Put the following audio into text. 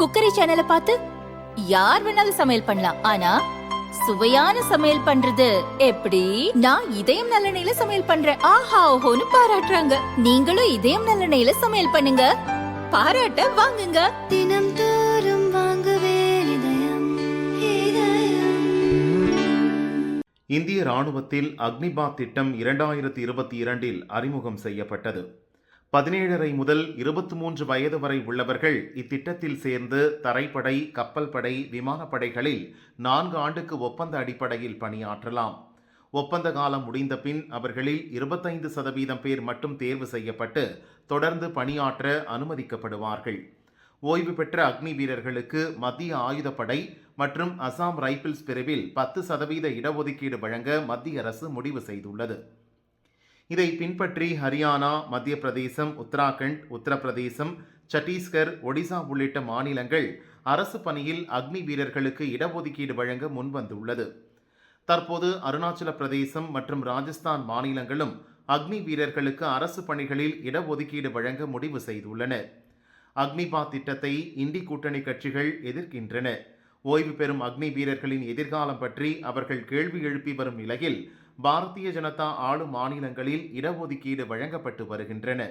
Cookery சேனலை பார்த்து யார் வேணாலும் சமையல் பண்ணலாம். ஆனா சுவையான சமையல் பண்றது எப்படி? நான் இதயம் நல்லெண்ணெயில சமையல் பண்றேன். ஆஹா ஓஹோன்னு பாராட்டுறாங்க. நீங்களும் இதயம் நல்லெண்ணெயில சமையல் பண்ணுங்க. பாராட்ட வாங்குங்க. தினம் தோறும் வாங்குவே இதயம் இதயம். இந்திய ராணுவத்தில் அக்னிபாத் திட்டம் இரண்டாயிரத்தி இருபத்தி இரண்டில் அறிமுகம் செய்யப்பட்டது. பதினேழரை முதல் இருபத்தி மூன்று வயது வரை உள்ளவர்கள் இத்திட்டத்தில் சேர்ந்து தரைப்படை கப்பல் படை விமானப்படைகளில் நான்கு ஆண்டுக்கு ஒப்பந்த அடிப்படையில் பணியாற்றலாம். ஒப்பந்த காலம் முடிந்த பின் அவர்களில் இருபத்தைந்து சதவீதம் பேர் மட்டும் தேர்வு செய்யப்பட்டு தொடர்ந்து பணியாற்ற அனுமதிக்கப்படுவார்கள். ஓய்வு பெற்ற அக்னி வீரர்களுக்கு மத்திய ஆயுதப்படை மற்றும் அசாம் ரைபிள்ஸ் பிரிவில் பத்து சதவீத இடஒதுக்கீடு வழங்க மத்திய அரசு முடிவு செய்துள்ளது. இதை பின்பற்றி ஹரியானா மத்திய பிரதேசம் உத்தராகண்ட் உத்தரப்பிரதேசம் சத்தீஸ்கர் ஒடிசா உள்ளிட்ட மாநிலங்கள் அரசு பணியில் அக்னி வீரர்களுக்கு இடஒதுக்கீடு வழங்க முன்வந்துள்ளது. தற்போது அருணாச்சல பிரதேசம் மற்றும் ராஜஸ்தான் மாநிலங்களும் அக்னி வீரர்களுக்கு அரசு பணிகளில் இடஒதுக்கீடு வழங்க முடிவு செய்துள்ளன. அக்னிபாத் திட்டத்தை இந்தி கூட்டணி கட்சிகள் எதிர்க்கின்றன. ஓய்வு பெறும் அக்னி வீரர்களின் எதிர்காலம் பற்றி அவர்கள் கேள்வி எழுப்பி வரும் நிலையில் பாரதிய ஜனதா ஆளும் மாநிலங்களில் இடஒதுக்கீடு வழங்கப்பட்டு வருகின்றன.